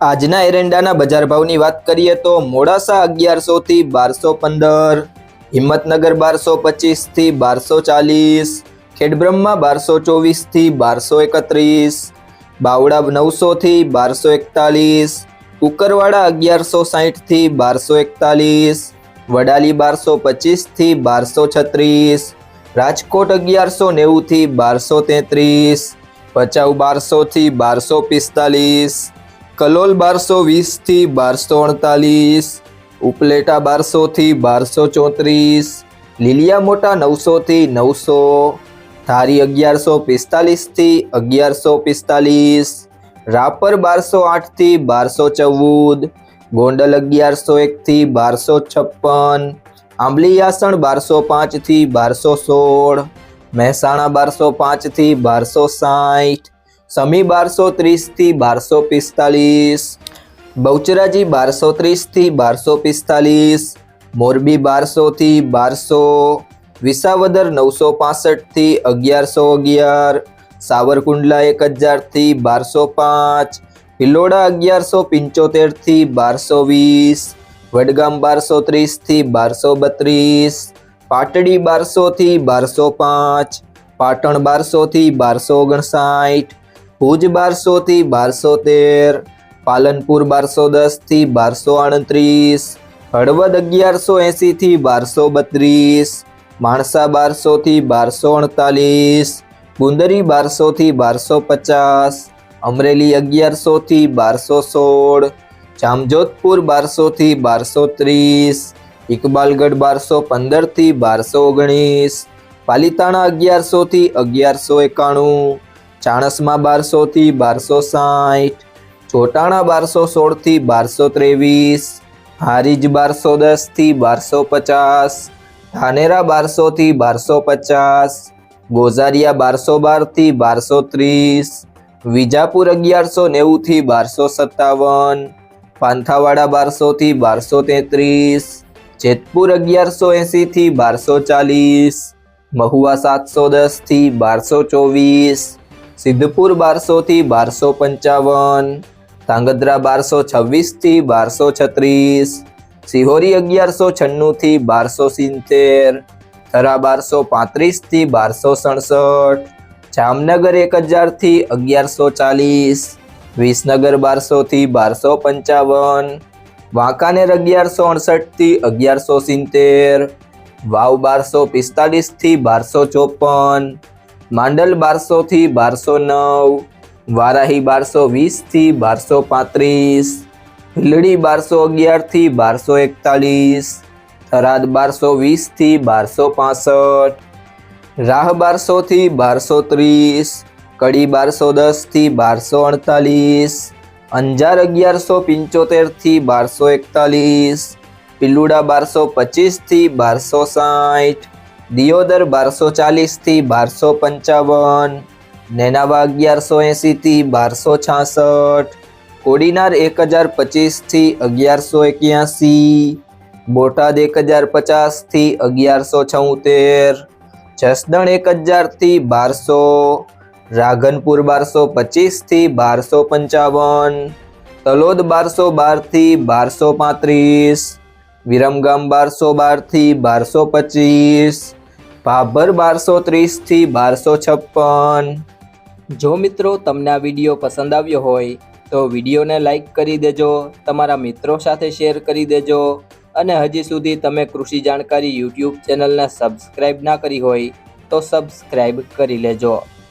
આજના એરંડાના બજાર ભાવની વાત કરીએ તો મોડાસા અગિયારસો થી બારસો પંદર, હિંમતનગર બારસો પચીસથી બારસો ચાલીસ ખેડબ્રહ્મા બારસો ચોવીસથી બારસો એકત્રીસ બાવડા નવસો થી બારસો એકતાલીસ, કુકરવાડા અગિયારસો સાહીઠથી બારસો એકતાલીસ, વડાલી બારસો પચીસથી બારસો છત્રીસ, રાજકોટ અગિયારસો નેવું થી બારસો તેત્રીસ, ભચાઉ બારસો થી બારસો પિસ્તાલીસ કલોલ બારસો વીસથી બારસો અડતાલીસ, ઉપલેટા બારસોથી બારસો ચોત્રીસ, લીલિયા મોટા નવસોથી નવસો, ધારી અગિયારસો પિસ્તાલીસથી અગિયારસો પિસ્તાલીસ, રાપર બારસો આઠથી બારસો ચૌદ, ગોંડલ અગિયારસો એકથી બારસો છપ્પન આંબલીયાસણ બારસો પાંચથી બારસો સોળ, મહેસાણા બારસો પાંચથી બારસો સાઠ સમી બારસો ત્રીસથી બારસો પિસ્તાલીસ, બહુચરાજી બારસો ત્રીસથી બારસો પિસ્તાલીસ, મોરબી બારસોથી બારસો, વિસાવદર નવસો પાસઠથી અગિયારસો અગિયાર, સાવરકુંડલા એક હજારથી બારસો પાંચ, ભિલોડા અગિયારસો પંચોતેરથી બારસો વીસ, વડગામ બારસો ત્રીસથી બારસો બત્રીસ, પાટડી બારસોથી બારસો પાંચ, પાટણ બારસોથી બારસો ઓગણસાઠ ભુજ બારસોથી બારસો તેર, પાલનપુર બારસો દસથી બારસો આડત્રીસ, હળવદ અગિયારસો એંસીથી બારસો બત્રીસ, માણસા બારસોથી બારસો અડતાલીસ, ગુંદરી બારસોથી બારસો પચાસ, અમરેલી અગિયારસોથી બારસો સોળ, જામજોધપુર બારસોથી બારસો ત્રીસ, ઇકબાલગઢ બારસો પંદરથી બારસો ઓગણીસ, પાલિતાણા અગિયારસોથી અગિયારસો એકાણું ચાણસમાં બારસોથી બારસો સાઠ, ચોટાણા બારસો સોળથી બારસો ત્રેવીસ, હારીજ બારસો દસથી બારસો પચાસ, ધાનેરા બારસોથી બારસો પચાસ, ગોઝારિયા બારસો બારથી બારસો ત્રીસ, વિજાપુર અગિયારસો નેવુંથી બારસો સત્તાવન, પાંથાવાડા બારસોથી બારસો તેત્રીસ, જેતપુર અગિયારસો એંસીથી બારસો ચાલીસ, મહુવા સાતસો દસથી બારસો ચોવીસ સિદ્ધપુર બારસોથી બારસો પંચાવન, ધાંગધ્રા બારસો છવ્વીસથી બારસો છત્રીસ, સિહોરી અગિયારસો છન્નુંથી બારસો સિત્તેર, થરા બારસો પાંત્રીસથી બારસો સડસઠ, જામનગર એક હજારથી અગિયારસો ચાલીસ, વિસનગર બારસોથી બારસો પંચાવન, વાંકાનેર અગિયારસો અડસઠથી અગિયારસો સિત્તેર, વાવ બારસો પિસ્તાલીસથી બારસો ચોપન માંડલ બારસોથી બારસો નવ, વારાહી બારસો વીસથી બારસો પાંત્રીસ ભીલડી બારસો અગિયારથી બારસો એકતાલીસ, થરાદ બારસો વીસથી બારસો પાસઠ, રાહ બારસોથી બારસો ત્રીસ, કડી બારસો દસથી બારસો અડતાલીસ, અંજાર અગિયારસો પંચોતેરથી બારસો એકતાલીસ, પિલુડા બારસો પચીસથી બારસો સાઠ દિયોદર બારસો ચાલીસથી બારસો પંચાવન, નેનાવા અગિયારસો એંસીથી બારસો છાસઠ, કોડીનાર એક હજાર પચીસથી અગિયારસો એક્યાસી, બોટાદ એક હજાર પચાસથી અગિયારસો છોતેર, જસદણ એક હજારથી બારસો રાઘનપુર બારસો પચીસથી બારસો પંચાવન, તલોદ બારસો બારથી બારસો પાંત્રીસ, વિરમગામ બારસો બારથી બારસો પચીસ ભાભર બારસો ત્રીસથી બારસો છપ્પન. જો મિત્રો તમને આ વીડિયો પસંદ આવ્યો હોય, તો વિડીયોને લાઈક કરી દેજો, તમારા મિત્રો સાથે શેર કરી દેજો, અને હજી સુધી તમે કૃષિ જાણકારી યુટ્યુબ ચેનલને સબસ્ક્રાઈબ ના કરી હોય, તો સબસ્ક્રાઈબ કરી લેજો.